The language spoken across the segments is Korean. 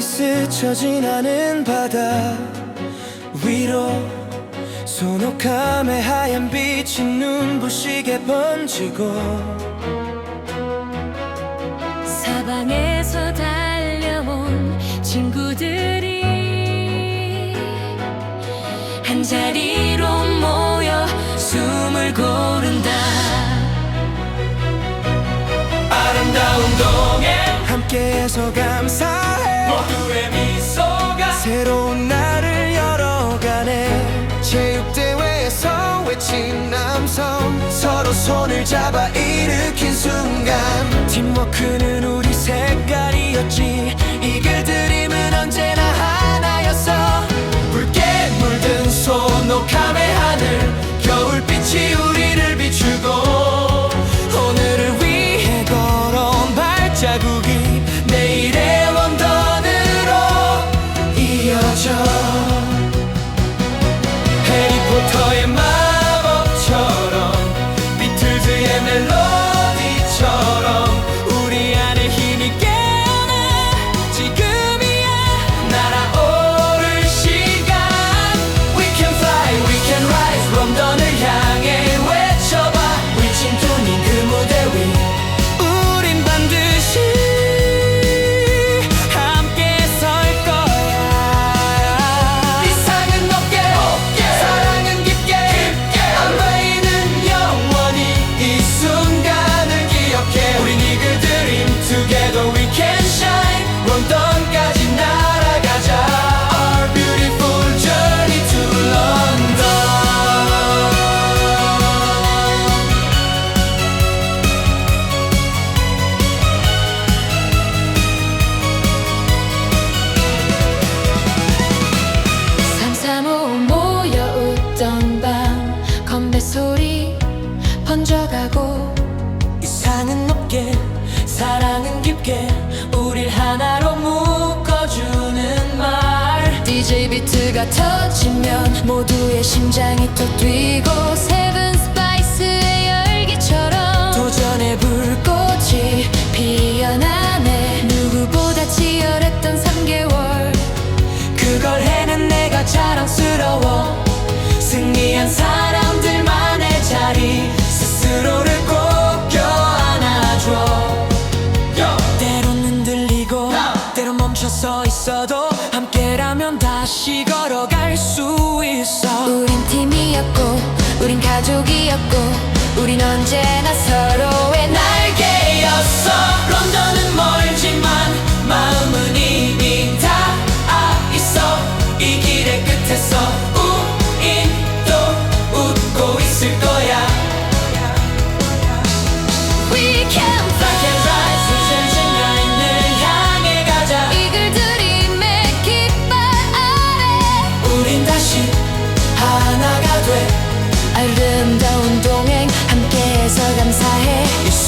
스쳐 지나는 바다 위로 소노감의 하얀 빛이 눈부시게 번지고 사방에서 달려온 친구들이 한 자리 함께 해서 감사해. 모두의 미소가 새로운 날을 열어가네. 체육대회에서 외친 남성 서로 손을 잡아 일으킨 순간. 팀워크는 우리 색깔이었지 깊게 우릴 하나로 묶어주는 말. DJ 비트가 터지면 모두의 심장이 또 뛰고 다시 걸어갈 수 있어. 우린 팀이었고 우린 가족이었고 우린 언제나 서로의 날개였어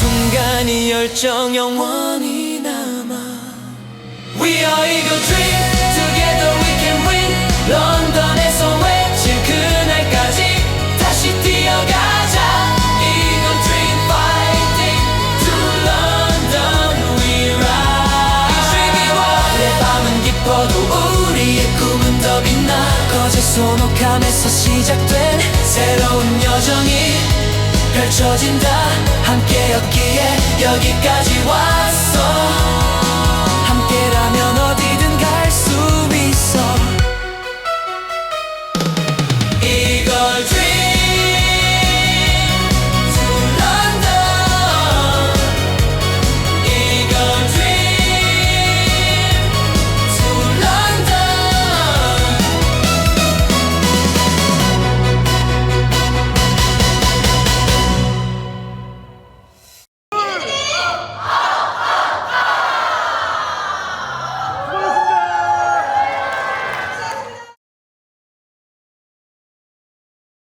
순간이 열정 영원히 남아 We are Eagle Dream Together we can win 런던에서 외칠 그날까지 다시 뛰어가자 Eagle Dream fighting to London we rise 이 줄기와 내 밤은 깊어도 우리의 꿈은 더 빛나 거제 소노감에서 시작된 새로운 여정이 펼쳐진다. 함께였기에 여기까지 왔어